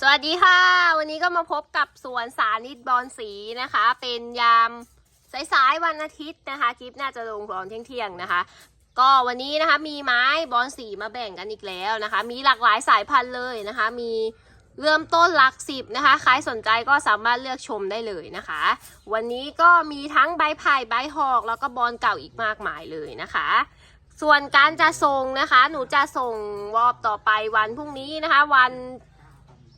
สวัสดีค่ะ วันนี้ก็มาพบกับสวนสานิตบอลสีนะคะ เป็นยามสายๆวันอาทิตย์นะคะ คลิปน่าจะลงตอนเที่ยงๆนะคะ ก็วันนี้นะคะมีไม้บอลสีมาแบ่งกันอีกแล้วนะคะ มีหลากหลายสายพันธุ์เลยนะคะ มีเริ่มต้นหลักสิบนะคะ ใครสนใจก็สามารถเลือกชมได้เลยนะคะ วันนี้ก็มีทั้งใบไผ่ใบหอก แล้วก็บอลเก่าอีกมากมายเลยนะคะส่วนการจะส่งนะคะ หนูจะส่งรอบต่อไปวันพรุ่งนี้นะคะ วัน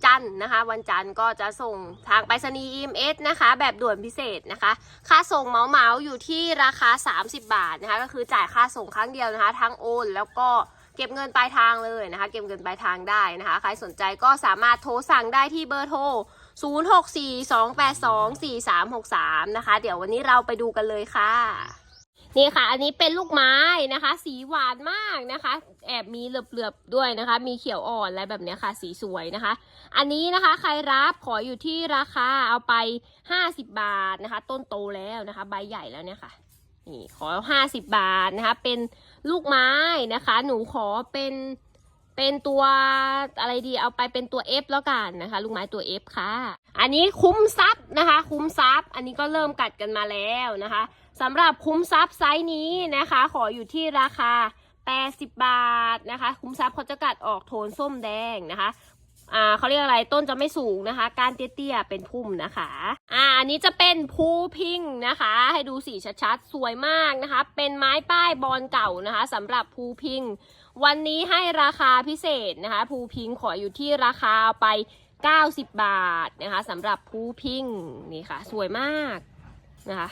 จันทร์นะคะ วันจันทร์ก็จะส่งทางไปรษณีย์ EMS นะคะ แบบด่วนพิเศษนะคะ ค่าส่งเหมาเหมาอยู่ที่ราคา 30 บาทนะคะ ก็คือจ่ายค่าส่งครั้งเดียวนะคะ ทั้งโอนแล้วก็เก็บเงินปลายทางเลยนะคะ เก็บเงินปลายทางได้นะคะ ใครสนใจก็สามารถโทรสั่งได้ที่เบอร์โทร 0642824363 นะคะ เดี๋ยววันนี้เราไปดูกันเลยค่ะ นี่ค่ะ อันนี้เป็นลูกไม้นะคะ สีหวานมากนะคะ แอบมีเหลือบๆด้วยนะคะ มีเขียวอ่อนอะไรแบบนี้ค่ะ สีสวยนะคะ อันนี้นะคะใครรับขออยู่ที่ราคาเอาไป 50 บาทนะคะ ต้นโตแล้วนะคะ ใบใหญ่แล้วเนี่ยค่ะนี่ขอ 50 บาทนะคะ เป็นลูกไม้นะคะ หนูขอเป็น เป็นตัวอะไรดีเอาไปเป็นตัว F แล้วกันนะคะลูกไม้ตัว F ค่ะ อันนี้คุ้มทรัพย์นะคะ คุ้มทรัพย์ อันนี้ก็เริ่มกัดกันมาแล้วนะคะสำหรับคุ้มทรัพย์ไซส์นี้นะคะ ขออยู่ที่ราคา 80 บาทนะคะ คุ้มทรัพย์เขาจะกัดออกโทนส้มแดงนะคะอ่าเขาเรียกอะไรต้นจะไม่สูงนะคะ การเตี้ยๆเป็นพุ่มนะคะอ่าอันนี้จะเป็นภูพิงนะคะ ให้ดูสีชัดๆสวยมากนะคะ เป็นไม้ป้ายบอลเก่านะคะสำหรับภูพิง วันนี้ให้ราคาพิเศษนะคะภูพิงขออยู่ที่ราคาไป 90 บาทนะคะสำหรับภูพิงนี่ค่ะ สวยมากนะคะ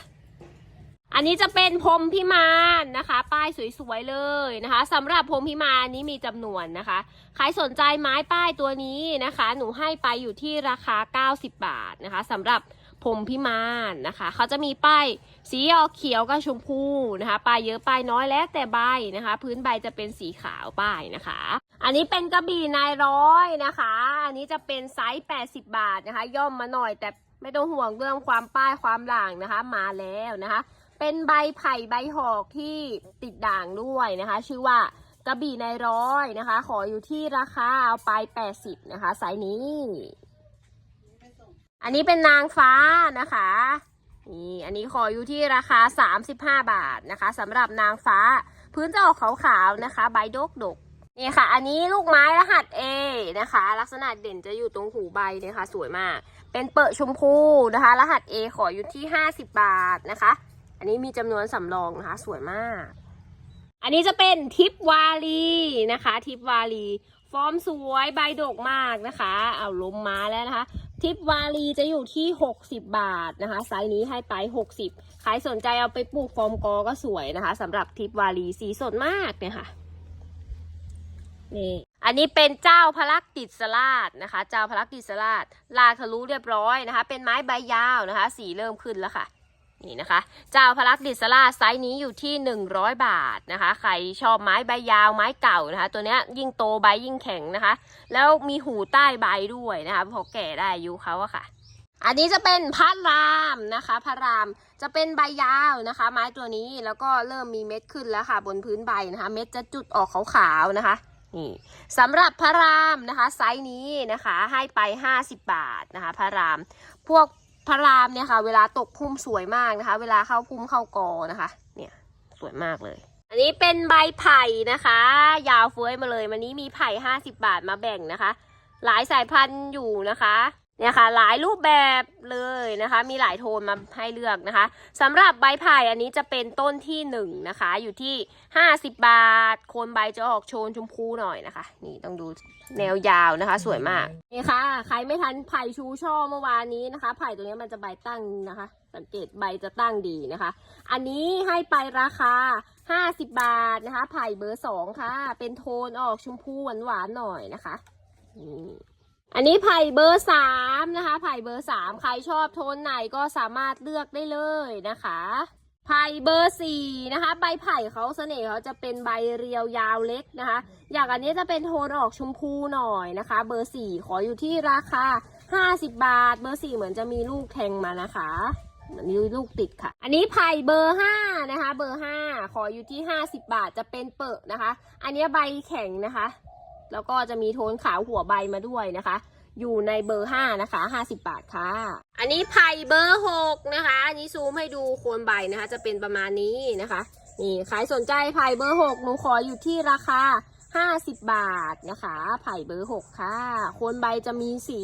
อันนี้จะเป็นพรมพิมานนะคะ ป้ายสวยๆเลยนะคะสำหรับพรมพิมานนี้มีจำนวนนะคะ ใครสนใจไม้ป้ายตัวนี้นะคะ หนูให้ไปอยู่ที่ราคา 90 บาทนะคะสำหรับ รมพิมานนะคะเขาจะมีป้ายสีออกเขียวกับชมพูนะคะป้ายเยอะป้ายน้อยแล้วแต่ใบนะคะ พื้นใบจะเป็นสีขาวป้ายนะคะ อันนี้เป็นกระบี่นายร้อยนะคะ อันนี้จะเป็นไซส์ 80 บาทนะคะ ย่อมมาหน่อยแต่ไม่ต้องห่วงเรื่องความป้ายความหล่างนะคะ มาแล้วนะคะ เป็นใบไผ่ใบหอกที่ติดด่างด้วยนะคะ ชื่อว่ากระบี่ในร้อยนะคะ ขออยู่ที่ราคาเอาไป 80 นะคะไซส์นี้ อันนี้เป็นนางฟ้านะคะนี่อันนี้ขออยู่ที่ราคา 35 บาทนะคะสำหรับนางฟ้าพื้นจะออกขาวๆนะคะ ใบดกดกนี่ค่ะ อันนี้ลูกไม้รหัส A นะคะ ลักษณะเด่นจะอยู่ตรงหูใบนะคะ สวยมาก เป็นเปิดชมพูนะคะ รหัส A ขออยู่ที่ 50 บาทนะคะ อันนี้มีจำนวนสำรองนะคะ สวยมาก อันนี้จะเป็นทิปวาลีนะคะ ทิปวาลี ฟอร์มสวยใบดกมากนะคะ เอาลมมาแล้วนะคะ ทิปวาลีจะอยู่ที่ 60 บาทนะคะ ไซส์นี้ให้ไป 60 ใครสนใจเอาไปปลูกฟอร์มกอก็สวยนะคะสำหรับทิปวาลีสีสดมากเนี่ยค่ะนี่อันนี้เป็นเจ้าพลักติดสลาดนะคะ เจ้าพลักติดสลาดลาทะลุเรียบร้อยนะคะ เป็นไม้ใบยาวนะคะ สีเริ่มขึ้นแล้วค่ะ นี่นะคะเจ้าพลักดิสลาไซส์นี้อยู่ที่ 100 บาทนะคะ ใครชอบไม้ใบยาวไม้เก่านะคะ ตัวเนี้ยยิ่งโตใบยิ่งแข็งนะคะ แล้วมีหูใต้ใบด้วยนะคะพอแก่ได้อายุเขาอะค่ะ อันนี้จะเป็นพระรามนะคะ พระรามจะเป็นใบยาวนะคะ ไม้ตัวนี้แล้วก็เริ่มมีเม็ดขึ้นแล้วค่ะ บนพื้นใบนะคะ เม็ดจะจุดออกขาวๆนะคะนี่สำหรับพระรามนะคะไซส์นี้นะคะให้ไป 50 บาทนะคะ พระรามพวก พระรามเนี่ยค่ะ เวลาตกพุ่มสวยมากนะคะ เวลาเข้าพุ่มเข้ากอนะคะ เนี่ยสวยมากเลย อันนี้เป็นใบไผ่นะคะ ยาวเฟ้ยมาเลย วันนี้มีไผ่ห้าสิบบาทมาแบ่งนะคะ หลายสายพันธุ์อยู่นะคะ เนี่ยค่ะหลายรูปแบบเลยนะคะ มีหลายโทนมาให้เลือกนะคะสำหรับใบไผ่อันนี้จะเป็นต้นที่หนึ่งนะคะ อยู่ที่50บาท โคนใบจะออกโชนชมพูหน่อยนะคะ นี่ต้องดูแนวยาวนะคะ สวยมากนี่ค่ะ ใครไม่ทันไผ่ชูช่อเมื่อวานนี้นะคะ ไผ่ตัวนี้มันจะใบตั้งนะคะ สังเกตใบจะตั้งดีนะคะ อันนี้ให้ไปราคา50บาทนะคะ ไผ่เบอร์สองค่ะ เป็นโทนออกชมพูหวานๆหน่อยนะคะนี่ อันนี้ไผ่เบอร์สามนะคะ ไผ่เบอร์สามใครชอบโทนไหนก็สามารถเลือกได้เลยนะคะ ไผ่เบอร์สี่นะคะ ใบไผ่เขาเสน่ห์เขาจะเป็นใบเรียวยาวเล็กนะคะ อย่างอันนี้จะเป็นโทนออกชมพูหน่อยนะคะ เบอร์สี่ขออยู่ที่ราคา50บบาท เบอร์สี่เหมือนจะมีลูกแทงมานะคะเหมือนมีลูกติดค่ะ อันนี้ไผ่เบอร์ห้านะคะ เบอร์ห้าขออยู่ที่50บาทจะเป็นเปิดนะคะ อันนี้ใบแข็งนะคะ แล้วก็จะมีโทนขาวหัวใบมาด้วยนะคะ อยู่ในเบอร์ห้านะคะห้าสิบบาทค่ะ อันนี้ไผ่เบอร์หกนะคะ อันนี้ซูมให้ดูโคนใบนะคะ จะเป็นประมาณนี้นะคะ นี่ใครสนใจไผ่เบอร์หกหนูขออยู่ที่ราคา50 บาทนะคะไผ่เบอร์ 6 ค่ะ โคนใบจะมีสี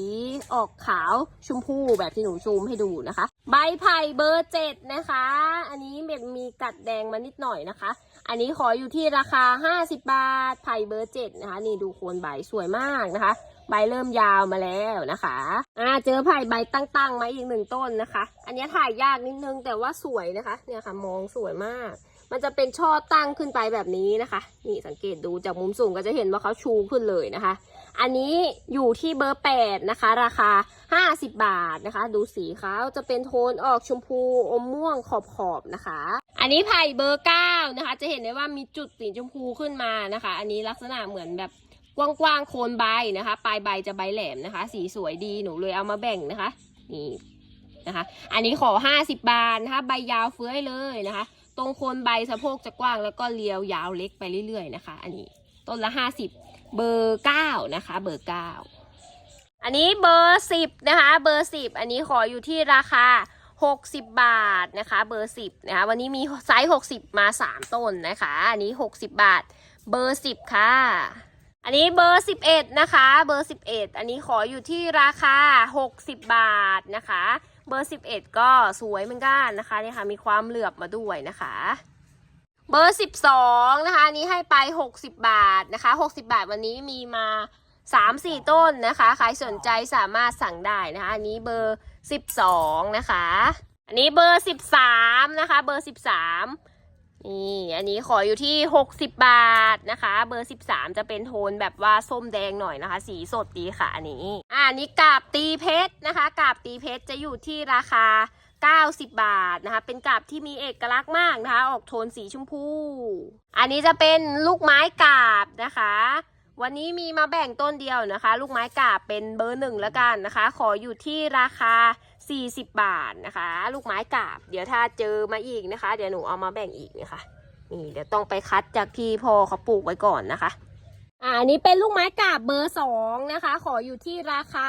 ออกขาวชมพูแบบที่หนูซูมให้ดูนะคะ ใบไผ่เบอร์ 7 นะคะ อันนี้แบบมีกัดแดงมานิดหน่อยนะคะ อันนี้ขออยู่ที่ราคา 50 บาทไผ่เบอร์7นะคะ นี่ดูโคนใบสวยมากนะคะ ใบเริ่มยาวมาแล้วนะคะอ่าเจอไผ่ใบตั้งๆมาอีกหนึ่งต้นนะคะ อันนี้ถ่ายยากนิดนึงแต่ว่าสวยนะคะ เนี่ยค่ะมองสวยมาก มันจะเป็นช่อตั้งขึ้นไปแบบนี้นะคะ นี่สังเกตดูจากมุมสูงก็จะเห็นว่าเขาชูขึ้นเลยนะคะ อันนี้อยู่ที่เบอร์8นะคะ ราคา 50 บาทนะคะ ดูสีเขาจะเป็นโทนออกชมพูอมม่วงขอบๆนะคะ อันนี้ไผ่เบอร์9นะคะ จะเห็นได้ว่ามีจุดสีชมพูขึ้นมานะคะ อันนี้ลักษณะเหมือนแบบกว้างๆโคนใบนะคะ ปลายใบจะใบแหลมนะคะ สีสวยดีหนูเลยเอามาแบ่งนะคะนี่นะคะ อันนี้ขอ50บบาทนะคะ ใบยาวเฟื้อยเลยนะคะ ตรงโคนใบสะโพกจะกว้างแล้วก็เรียวยาวเล็กไปเรื่อยๆนะคะ อันนี้ต้นละ50เบอร์9นะคะ เบอร์9อันนี้เบอร์10นะคะ เบอร์10อันนี้ขออยู่ที่ราคา 60 บาทนะคะ เบอร์ 10 นะคะ วันนี้มีไซส์ 60 มา 3 ต้นนะคะ อันนี้ 60 บาท เบอร์ 10 ค่ะ อันนี้เบอร์ 11 นะคะ เบอร์ 11 อันนี้ขออยู่ที่ราคา 60 บาทนะคะ เบอร์ 11 ก็สวยเหมือนกันนะคะเนี่ยค่ะ มีความเหลือบมาด้วยนะคะ เบอร์ 12 นะคะ อันนี้ให้ไป 60 บาทนะคะ 60 บาทวันนี้มีมา 3-4 ต้นนะคะ ใครสนใจสามารถสั่งได้นะคะ อันนี้เบอร์ 12 นะคะ อันนี้เบอร์ 13 นะคะ เบอร์ 13 นี่ อันนี้ขออยู่ที่ 60 บาทนะคะ เบอร์ 13 จะเป็นโทนแบบว่าส้มแดงหน่อยนะคะ สีสดดีค่ะ อันนี้ อ่าอันนี้กาบตีเพชรนะคะ กาบตีเพชรจะอยู่ที่ราคา90 บาทนะคะ เป็นกาบที่มีเอกลักษณ์มากนะคะ ออกโทนสีชมพู อันนี้จะเป็นลูกไม้กาบนะคะ วันนี้มีมาแบ่งต้นเดียวนะคะ ลูกไม้กาบเป็นเบอร์หนึ่งแล้วกันนะคะ ขออยู่ที่ราคา 40 บาทนะคะ ลูกไม้กาบ เดี๋ยวถ้าเจอมาอีกนะคะ เดี๋ยวหนูเอามาแบ่งอีกนะคะนี่เดี๋ยวต้องไปคัดจากที่พ่อเขาปลูกไว้ก่อนนะคะ อ่าอันนี้เป็นลูกไม้กาบเบอร์สองนะคะ ขออยู่ที่ราคา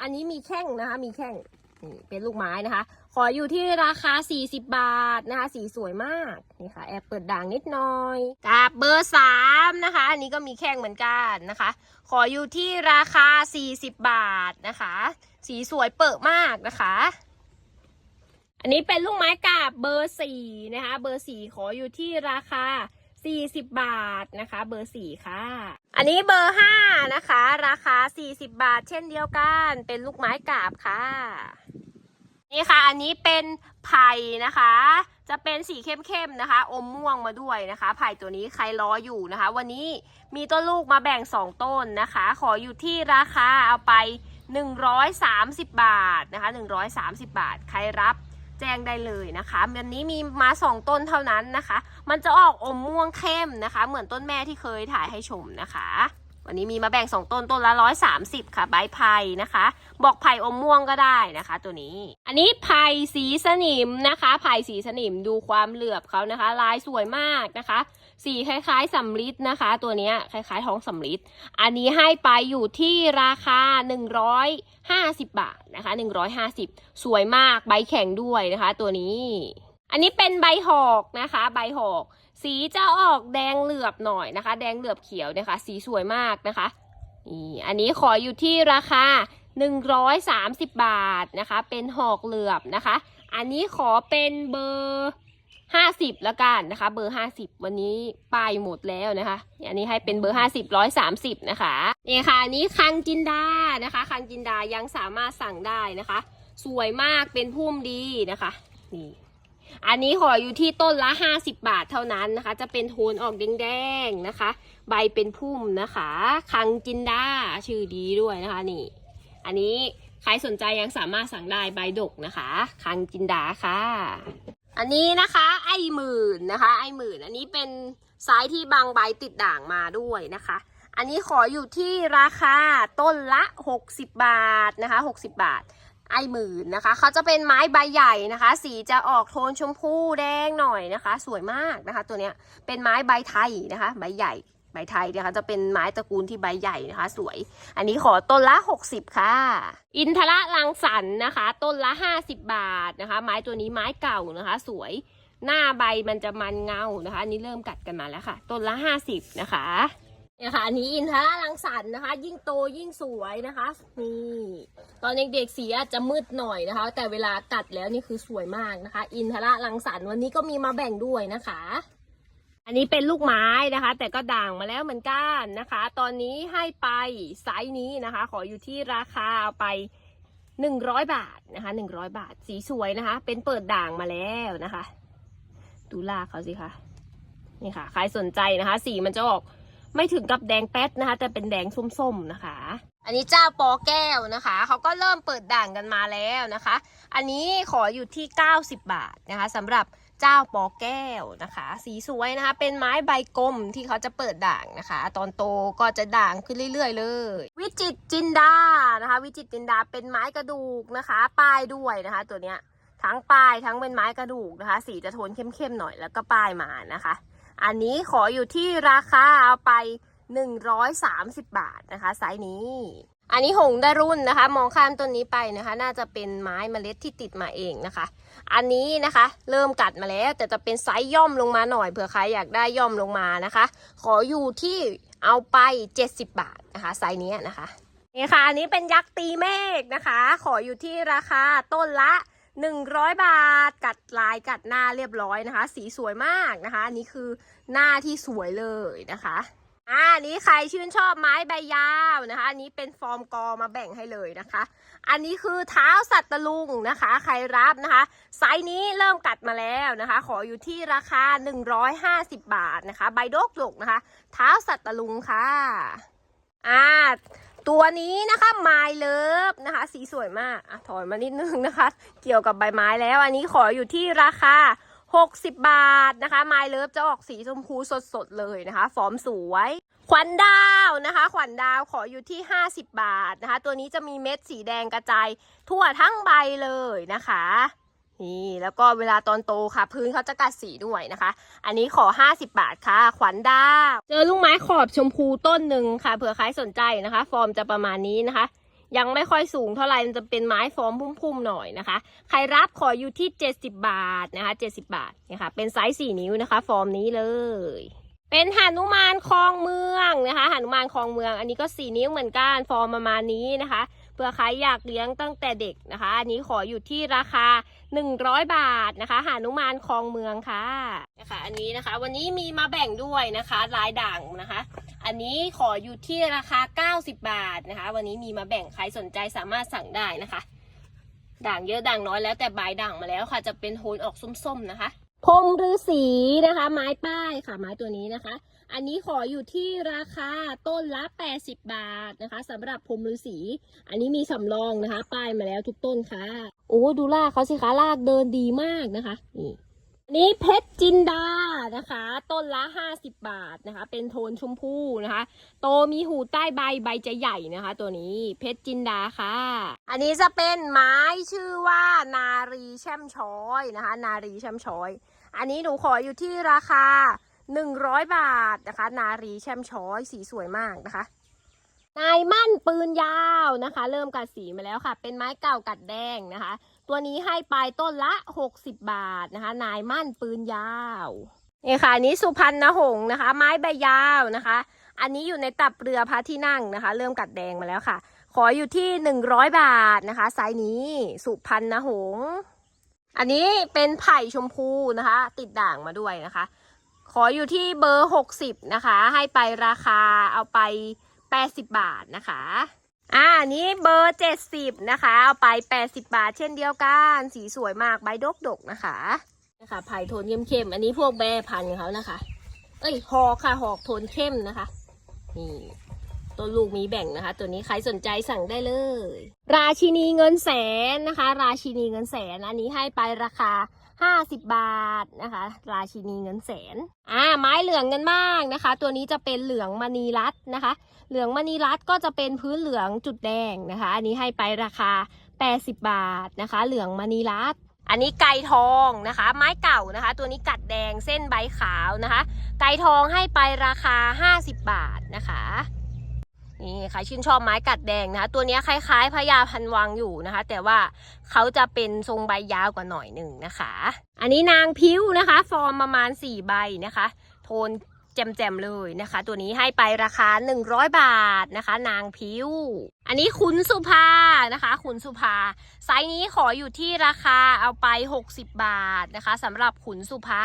อันนี้มีแข้งนะคะ มีแข้งนี่เป็นลูกไม้นะคะ ขออยู่ที่ราคา 40 บาทนะคะ สีสวยมาก นี่ค่ะ แอบเปิดด่างนิดหน่อยกาบเบอร์สามนะคะ อันนี้ก็มีแข้งเหมือนกันนะคะ ขออยู่ที่ราคา 40 บาทนะคะ สีสวยเปิดมากนะคะ อันนี้เป็นลูกไม้กาบเบอร์สี่นะคะ เบอร์สี่ขออยู่ที่ราคา 40 บาทนะคะ เบอร์สี่ค่ะ อันนี้เบอร์ห้านะคะ ราคา 40 บาท เช่นเดียวกัน เป็นลูกไม้กาบค่ะ นี่ค่ะ อันนี้เป็นไผ่นะคะ จะเป็นสีเข้มๆนะคะ อมม่วงมาด้วยนะคะ ไผ่ตัวนี้ใครรออยู่นะคะ วันนี้มีต้นลูกมาแบ่ง 2 ต้นนะคะ ขออยู่ที่ราคาเอาไป 130 บาทนะคะ 130 บาท ใครรับแจ้งได้เลยนะคะวันนี้มีมา 2 ต้นเท่านั้นนะคะ มันจะออกอมม่วงเข้มนะคะ เหมือนต้นแม่ที่เคยถ่ายให้ชมนะคะ วันนี้มีมาแบ่ง 2 ต้นต้นละ 130 ค่ะใบไผ่นะคะ บอกไผ่อมม่วงก็ได้นะคะ ตัวนี้ อันนี้ไผ่สีสนิมนะคะไผ่สีสนิมดูความเหลือบเขานะคะ ลายสวยมากนะคะ สีคล้ายๆสำลิดนะคะ ตัวนี้คล้ายๆท้องสำลิดอันนี้ให้ไปอยู่ที่ราคา 150 บาทนะคะ 150 สวยมากใบแข็งด้วยนะคะ ตัวนี้ อันนี้เป็นใบหอกนะคะ ใบหอก สีจะออกแดงเหลือบหน่อยนะคะ แดงเหลือบเขียวนะคะ สีสวยมากนะคะนี่อันนี้ขออยู่ที่ราคา 130 บาทนะคะ เป็นหอกเหลือบนะคะ อันนี้ขอเป็นเบอร์ห้าสิบแล้วกันนะคะ เบอร์ห้าสิบวันนี้ป้ายหมดแล้วนะคะอันนี้ให้เป็นเบอร์ห้าสิบร้อยสามสิบนะคะนี่ค่ะอันนี้คังจินดานะคะ คังจินดายังสามารถสั่งได้นะคะ สวยมากเป็นพุ่มดีนะคะนี่ อันนี้ขออยู่ที่ต้นละ 50 บาทเท่านั้นนะคะ จะเป็นโทนออกแดงๆนะคะ ใบเป็นพุ่มนะคะ คังจินดาชื่อดีด้วยนะคะนี่ อันนี้ใครสนใจยังสามารถสั่งได้ใบดกนะคะ คังจินดาค่ะ อันนี้นะคะไอหมื่นนะคะ ไอหมื่นอันนี้เป็นไซส์ที่บางใบติดด่างมาด้วยนะคะอันนี้ขออยู่ที่ราคาต้นละ 60 บาทนะคะ 60 บาท ไอหมื่นนะคะ เขาจะเป็นไม้ใบใหญ่นะคะ สีจะออกโทนชมพูแดงหน่อยนะคะ สวยมากนะคะ ตัวเนี้ยเป็นไม้ใบไทยนะคะ ใบใหญ่ใบไทยนะคะจะเป็นไม้ตระกูลที่ใบใหญ่นะคะ สวย อันนี้ขอต้นละ 60 ค่ะ อินทระลังสรรค์นะคะ ต้นละ 50 บาทนะคะ ไม้ตัวนี้ไม้เก่านะคะ สวยหน้าใบมันจะมันเงานะคะอันนี้เริ่มกัดกันมาแล้วค่ะ ต้นละ 50 นะคะ เนี่ยค่ะอันนี้อินทระลังสรรค์นะคะ ยิ่งโตยิ่งสวยนะคะนี่ตอนเด็กๆสีอาจจะมืดหน่อยนะคะ แต่เวลากัดแล้วนี่คือสวยมากนะคะ อินทระลังสรรค์วันนี้ก็มีมาแบ่งด้วยนะคะ อันนี้เป็นลูกไม้นะคะ แต่ก็ด่างมาแล้วเหมือนกันนะคะ ตอนนี้ให้ไปไซส์นี้นะคะ ขออยู่ที่ราคาเอาไปหนึ่งร้อยบาทนะคะหนึ่งร้อยบาทสีสวยนะคะ เป็นเปิดด่างมาแล้วนะคะดูลากเขาสิคะนี่ค่ะใครสนใจนะคะ สีมันจะออก ไม่ถึงกับแดงแป๊ดนะคะ แต่เป็นแดงส้มๆนะคะ อันนี้เจ้าปอแก้วนะคะเขาก็เริ่มเปิดด่างกันมาแล้วนะคะ อันนี้ขออยู่ที่ 90 บาทนะคะสำหรับเจ้าปอแก้วนะคะ สีสวยนะคะ เป็นไม้ใบกลมที่เขาจะเปิดด่างนะคะ ตอนโตก็จะด่างขึ้นเรื่อยๆ เลย วิจิตจินดานะคะ วิจิตจินดาเป็นไม้กระดูกนะคะ ป้ายด้วยนะคะ ตัวเนี้ยทั้งป้ายทั้งเป็นไม้กระดูกนะคะ สีจะโทนเข้มๆหน่อยแล้วก็ป้ายมานะคะ อันนี้ขออยู่ที่ราคาเอาไป 130 บาทนะคะไซส์นี้ อันนี้หงดารุ่นนะคะ มองข้ามต้นนี้ไปนะคะ น่าจะเป็นไม้เมล็ดที่ติดมาเองนะคะ อันนี้นะคะ เริ่มกัดมาแล้ว แต่จะเป็นไซส์ย่อมลงมาหน่อยเผื่อใครอยากได้ย่อมลงมานะคะ ขออยู่ที่เอาไป 70 บาทนะคะไซส์นี้นะคะนี่ค่ะอันนี้เป็นยักษ์ตีเมฆนะคะ ขออยู่ที่ราคาต้นละ 100 บาท กัดลายกัดหน้าเรียบร้อยนะคะ สีสวยมากนะคะอันนี้คือหน้าที่สวยเลยนะคะอ่าอันนี้ใครชื่นชอบไม้ใบยาวนะคะอันนี้เป็นฟอร์มกอมาแบ่งให้เลยนะคะ อันนี้คือเท้าสัตว์ตะลุงนะคะ ใครรับนะคะ ไซส์นี้เริ่มกัดมาแล้วนะคะ ขออยู่ที่ราคา 150 บาทนะคะ ใบโดกดกนะคะ เท้าสัตว์ตะลุงค่ะอ่า ตัวนี้นะคะไม้เลิฟนะคะ สีสวยมากอะถอยมานิดนึงนะคะ เกี่ยวกับใบไม้แล้วอันนี้ขออยู่ที่ราคา 60 บาทนะคะไม้เลิฟจะออกสีชมพูสดๆเลยนะคะ ฟอร์มสวย ขวัญดาวนะคะ ขวัญดาวขออยู่ที่ 50 บาทนะคะ ตัวนี้จะมีเม็ดสีแดงกระจายทั่วทั้งใบเลยนะคะ นี่แล้วก็เวลาตอนโตค่ะ พื้นเขาจะกัดสีด้วยนะคะ อันนี้ขอ 50 บาทค่ะ ขวัญดาวเจอลูกไม้ขอบชมพูต้นหนึ่งค่ะเผื่อใครสนใจนะคะ ฟอร์มจะประมาณนี้นะคะ ยังไม่ค่อยสูงเท่าไหร่มันจะเป็นไม้ฟอร์มพุ่มๆหน่อยนะคะ ใครรับขออยู่ที่ 70 บาทนะคะ 70 บาทนี่ยค่ะเป็นไซส์4นิ้วนะคะ ฟอร์มนี้เลย เป็นหานุมานคลองเมืองนะคะหานุมานคลองเมือง อันนี้ก็4นิ้วเหมือนกันฟอร์มประมาณนี้นะคะ เผื่อใครอยากเลี้ยงตั้งแต่เด็กนะคะ อันนี้ขออยู่ที่ราคา 100 บาทนะคะ หานุมานคลองเมืองค่ะนะคะอันนี้นะคะ วันนี้มีมาแบ่งด้วยนะคะลายด่างนะคะ อันนี้ขออยู่ที่ราคา 90 บาทนะคะ วันนี้มีมาแบ่งใครสนใจสามารถสั่งได้นะคะ ด่างเยอะด่างน้อยแล้วแต่ใบด่างมาแล้วค่ะ จะเป็นโทนออกส้มๆนะคะพรมฤาษีนะคะ ไม้ป้ายค่ะไม้ตัวนี้นะคะ อันนี้ขออยู่ที่ราคาต้นละ 80 บาทนะคะสำหรับพรมฤาษีอันนี้มีสำรองนะคะ ป้ายมาแล้วทุกต้นค่ะ โอ้ดูลากเขาสิคะลากเดินดีมากนะคะนี่นี้เพชรจินดานะคะ ต้นละ 50 บาทนะคะ เป็นโทนชมพูนะคะ โตมีหูใต้ใบใบจะใหญ่นะคะ ตัวนี้เพชรจินดาค่ะ อันนี้จะเป็นไม้ชื่อว่านารีแช่มช้อยนะคะ นารีแช่มช้อย อันนี้หนูขออยู่ที่ราคา 100 บาทนะคะ นารีแช่มช้อยสีสวยมากนะคะ นายมั่นปืนยาวนะคะ เริ่มกัดสีมาแล้วค่ะ เป็นไม้เก่ากัดแดงนะคะ ตัวนี้ให้ไปต้นละ 60 บาทนะคะ นายมั่นปืนยาวนี่ค่ะนนี้สุพรรณหงส์นะคะ ไม้ใบยาวนะคะ อันนี้อยู่ในตับเรือพระที่นั่งนะคะ เริ่มกัดแดงมาแล้วค่ะ ขออยู่ที่ 100 บาทนะคะไซส์นี้สุพรรณหงส์อันนี้เป็นไผ่ชมพูนะคะ ติดด่างมาด้วยนะคะ ขออยู่ที่เบอร์ 60 นะคะ ให้ไปราคาเอาไป 80 บาทนะคะ อ่านี้เบอร์ 70 นะคะ เอาไป 80 บาท เช่นเดียวกัน สีสวยมากใบดกดกๆนะคะนะคะไผ่โทนเข้มๆอันนี้พวกแบพันธุ์ของเขานะคะ เอ้ยหอกค่ะหอกโทนเข้มนะคะนี่ตัวลูกมีแบ่งนะคะ ตัวนี้ใครสนใจสั่งได้เลย ราชินีเงินแสนนะคะ ราชินีเงินแสนอันนี้ให้ไปราคา 50 บาทนะคะ ราชินีเงินแสน อ่า ไม้เหลืองกันบ้างนะคะ ตัวนี้จะเป็นเหลืองมณีรัตน์นะคะ เหลืองมณีรัตน์ก็จะเป็นพื้นเหลืองจุดแดงนะคะ อันนี้ให้ไปราคา 80 บาทนะคะ เหลืองมณีรัตน์อันนี้ไก่ทองนะคะ ไม้เก่านะคะ ตัวนี้กัดแดงเส้นใบขาวนะคะ ไก่ทองให้ไปราคา 50 บาทนะคะ นี่ใครชื่นชอบไม้กัดแดงนะคะ ตัวนี้คล้ายๆพญาพันวังอยู่นะคะ แต่ว่าเขาจะเป็นทรงใบยาวกว่าหน่อยหนึ่งนะคะ อันนี้นางพิ้วนะคะ ฟอร์มประมาณ4ใบนะคะ โทน แจมๆเลยนะคะ ตัวนี้ให้ไปราคา 100 บาทนะคะ นางพิ้วอันนี้ขุนสุภานะคะขุนสุภาไซส์นี้ขออยู่ที่ราคาเอาไป 60 บาทนะคะสำหรับขุนสุภา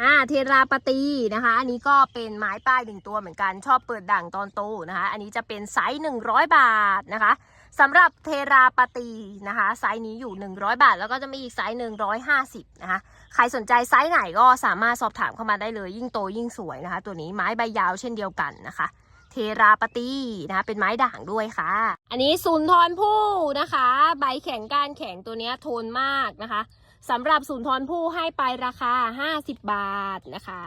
อ่าเทราปตีนะคะ อันนี้ก็เป็นไม้ป้ายหนึ่งตัวเหมือนกันชอบเปิดด่างตอนโตนะคะ อันนี้จะเป็นไซส์100 บาทนะคะ สำหรับเทราปตีนะคะไซส์นี้อยู่ 100 บาท แล้วก็จะมีอีกไซส์150นะคะใครสนใจไซส์ไหนก็สามารถสอบถามเข้ามาได้เลย ยิ่งโตยิ่งสวยนะคะ ตัวนี้ไม้ใบยาวเช่นเดียวกันนะคะ เทราปตีนะคะเป็นไม้ด่างด้วยค่ะ อันนี้สุนทรภู่นะคะ ใบแข็งก้านแข็งตัวนี้โทนมากนะคะสำหรับสุนทรภู่ให้ไปราคา 50 บาทนะคะ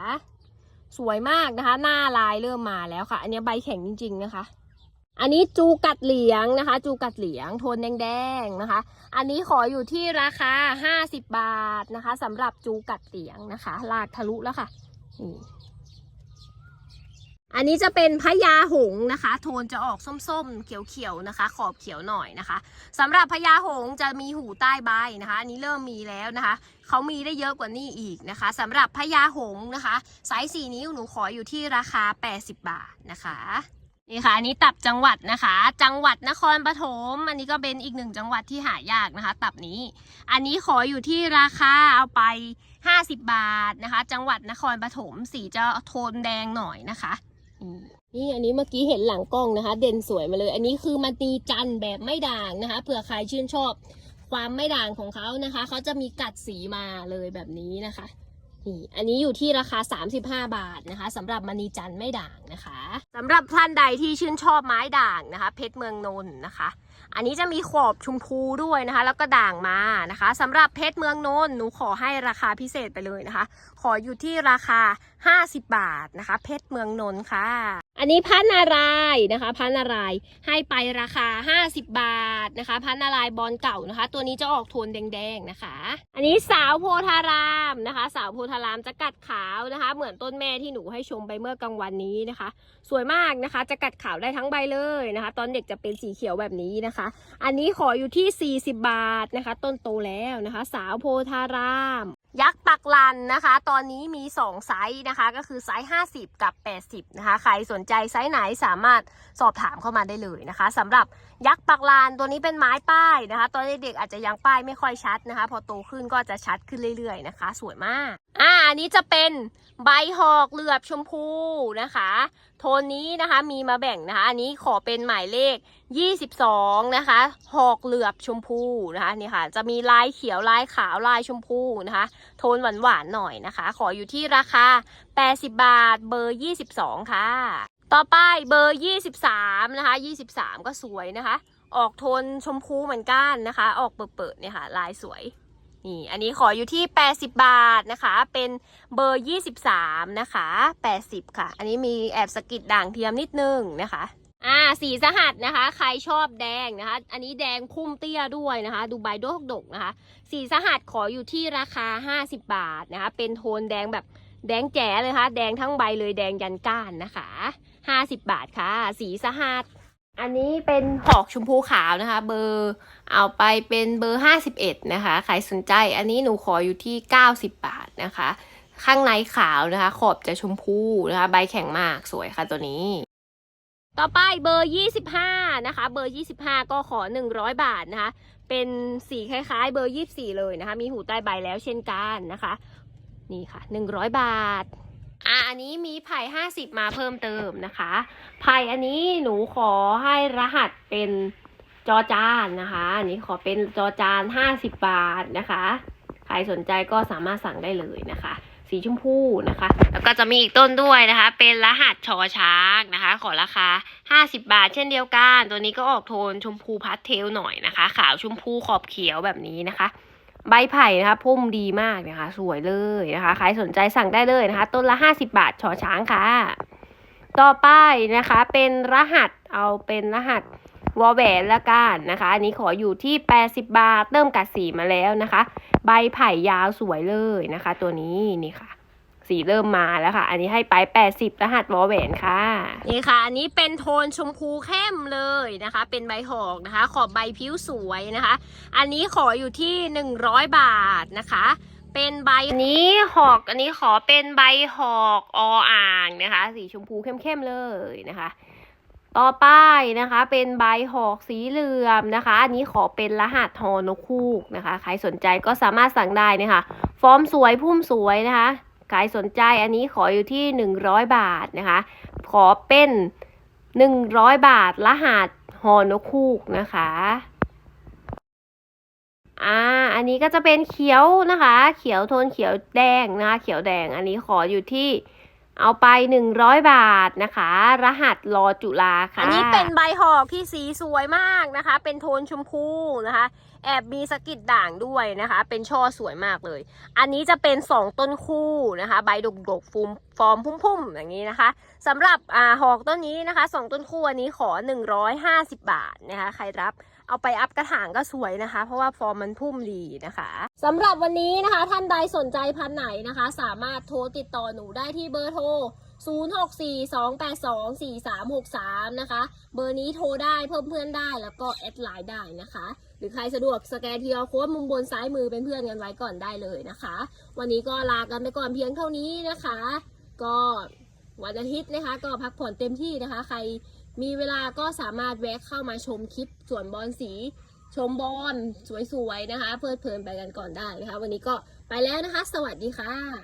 สวยมากนะคะ หน้าลายเริ่มมาแล้วค่ะ อันนี้ใบแข็งจริง ๆ นะคะ อันนี้จูกัดเหลียงนะคะ จูกัดเหลียงโทนแดงๆนะคะ อันนี้ขออยู่ที่ราคา 50 บาทนะคะสำหรับจูกัดเหลียงนะคะลากทะลุแล้วค่ะนี่อันนี้จะเป็นพญาหงนะคะ โทนจะออกส้มๆ เขียวๆนะคะ ขอบเขียวหน่อยนะคะสำหรับพญาหงจะมีหูใต้ใบนะคะ อันนี้เริ่มมีแล้วนะคะเขามีได้เยอะกว่านี้อีกนะคะสำหรับพญาหงนะคะไซส์สี่นิ้วหนูขออยู่ที่ราคา 80 บาทนะคะ นี่ค่ะอันนี้ตับจังหวัดนะคะ จังหวัดนครปฐมอันนี้ก็เป็นอีกหนึ่งจังหวัดที่หายากนะคะ ตับนี้ อันนี้ขออยู่ที่ราคาเอาไป 50 บาทนะคะ จังหวัดนครปฐมสีจะโทนแดงหน่อยนะคะนี่อันนี้เมื่อกี้เห็นหลังกล้องนะคะ เด่นสวยมาเลย อันนี้คือมันตีจันทร์แบบไม่ด่างนะคะเผื่อใครชื่นชอบความไม่ด่างของเขานะคะเขาจะมีกัดสีมาเลยแบบนี้นะคะ นี่อันนี้อยู่ที่ราคา 35 บาทนะคะสำหรับมณีจันทร์ไม่ด่างนะคะสำหรับท่านใดที่ชื่นชอบไม้ด่างนะคะ เพชรเมืองนนท์นะคะ อันนี้จะมีขอบชมพูด้วยนะคะ แล้วก็ด่างมานะคะสำหรับเพชรเมืองนนท์หนูขอให้ราคาพิเศษไปเลยนะคะ ขออยู่ที่ราคา 50 บาทนะคะ เพชรเมืองนนท์ค่ะ อันนี้พันนารายนะคะพันนารายให้ไปราคา 50 บาทนะคะพันนารายบอลเก่านะคะ ตัวนี้จะออกโทนแดงๆนะคะ อันนี้สาวโพธารามนะคะ สาวโพธารามจะกัดขาวนะคะ เหมือนต้นแม่ที่หนูให้ชมไปเมื่อกลางวันนี้นะคะ สวยมากนะคะ จะกัดขาวได้ทั้งใบเลยนะคะ ตอนเด็กจะเป็นสีเขียวแบบนี้นะคะ อันนี้ขออยู่ที่ 40 บาทนะคะ ต้นโตแล้วนะคะ สาวโพธาราม ยักษ์ปักลันนะคะ ตอนนี้มี 2 ไซส์นะคะ ก็คือไซส์ 50 กับ 80 นะคะ ใครสนใจไซส์ไหนสามารถสอบถามเข้ามาได้เลยนะคะสำหรับยักษ์ปักลานตัวนี้เป็นไม้ป้ายนะคะ ตอนเด็กๆอาจจะยังป้ายไม่ค่อยชัดนะคะ พอโตขึ้นก็จะชัดขึ้นเรื่อยๆนะคะ สวยมาก อ่าอันนี้จะเป็นใบหอกเหลือบชมพูนะคะ โทนนี้นะคะมีมาแบ่งนะคะ อันนี้ขอเป็นหมายเลข 22 นะคะ หอกเหลือบชมพูนะคะนี่ค่ะ จะมีลายเขียวลายขาวลายชมพูนะคะ โทนหวานๆหน่อยนะคะ ขออยู่ที่ราคา 80 บาทเบอร์ 22 ค่ะ ต่อไปเบอร์23นะคะ23ก็สวยนะคะ ออกโทนชมพูเหมือนกันนะคะ ออกเปิดๆเนี่ยค่ะ ลายสวยนี่อันนี้ขออยู่ที่ 80 บาทนะคะ เป็นเบอร์ 23 นะคะ 80 ค่ะ อันนี้มีแอบสกิดด่างเทียมนิดนึงนะคะ อ่า สีสหัสนะคะ ใครชอบแดงนะคะ อันนี้แดงพุ่มเตี้ยด้วยนะคะ ดูใบดกดกนะคะ สีสหัสขออยู่ที่ราคา 50 บาทนะคะ เป็นโทนแดงแบบแดงแจ๋เลยค่ะ แดงทั้งใบเลยแดงยันก้านนะคะ 50 บาทค่ะ สีสหัส อันนี้เป็นหอกชมพูขาวนะคะ เบอร์เอาไปเป็นเบอร์ 51 นะคะ ใครสนใจอันนี้หนูขออยู่ที่ 90 บาทนะคะ ข้างในขาวนะคะ ขอบจะชมพูนะคะ ใบแข็งมากสวยค่ะตัวนี้ ต่อไปเบอร์ 25 นะคะ เบอร์ 25 ก็ขอ 100 บาทนะคะ เป็นสีคล้ายๆ เบอร์ 24 เลยนะคะ มีหูใต้ใบแล้วเช่นกันนะคะ นี่ค่ะ 100 บาท อะอันนี้มีไผ่50มาเพิ่มเติมนะคะไผ่อันนี้หนูขอให้รหัสเป็นจอจานนะคะ อันนี้ขอเป็นจอจาน50บบาทนะคะ ใครสนใจก็สามารถสั่งได้เลยนะคะ สีชมพูนะคะ แล้วก็จะมีอีกต้นด้วยนะคะ เป็นรหัสชอช้างนะคะ ขอราคา50บาท เช่นเดียวกัน ตัวนี้ก็ออกโทนชมพูพาสเทลหน่อยนะคะ ขาวชมพูขอบเขียวแบบนี้นะคะ ใบไผ่นะคะพุ่มดีมากนะคะ สวยเลยนะคะ ใครสนใจสั่งได้เลยนะคะ ต้นละ 50 บาทชอช้างค่ะ ต่อไปนะคะเป็นรหัสเอาเป็นรหัสวอลแหวนละกันนะคะ อันนี้ขออยู่ที่ 80 บาท เติมกัดสีมาแล้วนะคะ ใบไผ่ยาวสวยเลยนะคะ ตัวนี้นี่ค่ะ สีเริ่มมาแล้วค่ะ อันนี้ให้ไป 80 รหัสวอลแหวนค่ะ นี่ค่ะ อันนี้เป็นโทนชมพูเข้มเลยนะคะ เป็นใบหอกนะคะ ขอบใบผิวสวยนะคะ อันนี้ขออยู่ที่ 100 บาทนะคะ เป็นใบอันนี้หอก อันนี้ขอเป็นใบหอกออ่างนะคะ สีชมพูเข้มๆเลยนะคะ ต่อไปนะคะ เป็นใบหอกสีเหลืองนะคะ อันนี้ขอเป็นรหัสทอนกคูกนะคะ ใครสนใจก็สามารถสั่งได้นะคะ ฟอร์มสวยพุ่มสวยนะคะ ใครสนใจอันนี้ขออยู่ที่ 100 บาทนะคะ ขอเป็น 100 บาทรหัสฮอนกคูกนะคะอ่าอันนี้ก็จะเป็นเขียวนะคะ เขียวโทนเขียวแดงนะคะเขียวแดงอันนี้ขออยู่ที่เอาไป 100 บาทนะคะ รหัสรอจุฬาค่ะ อันนี้เป็นใบหอกที่สีสวยมากนะคะ เป็นโทนชมพูนะคะ แอบมีสกิดด่างด้วยนะคะ เป็นช่อสวยมากเลย อันนี้จะเป็น 2 ต้นคู่นะคะ ใบดกดกฟูมฟอร์มพุ่มๆ อย่างนี้นะคะสำหรับอ่าหอกต้นนี้นะคะ 2 ต้นคู่อันนี้ขอ 150 บาทนะคะ ใครรับเอาไปอัพกระถางก็สวยนะคะ เพราะว่าฟอร์มมันพุ่มดีนะคะสำหรับวันนี้นะคะ ท่านใดสนใจพันไหนนะคะ สามารถโทรติดต่อหนูได้ที่เบอร์โทร 0642824363 นะคะ เบอร์นี้โทรได้เพิ่มเพื่อนได้แล้วก็แอดไลน์ได้นะคะ หรือใครสะดวกสแกนทีโค้ดมุมบนซ้ายมือเป็นเพื่อนกันไว้ก่อนได้เลยนะคะ วันนี้ก็ลากันไปก่อนเพียงเท่านี้นะคะ ก็วันอาทิตย์นะคะ ก็พักผ่อนเต็มที่นะคะ ใครมีเวลาก็สามารถแวะเข้ามาชมคลิปสวนบอลสี ชมบอลสวยๆนะคะ เพลิดเพลินไปกันก่อนได้นะคะ วันนี้ก็ไปแล้วนะคะ สวัสดีค่ะ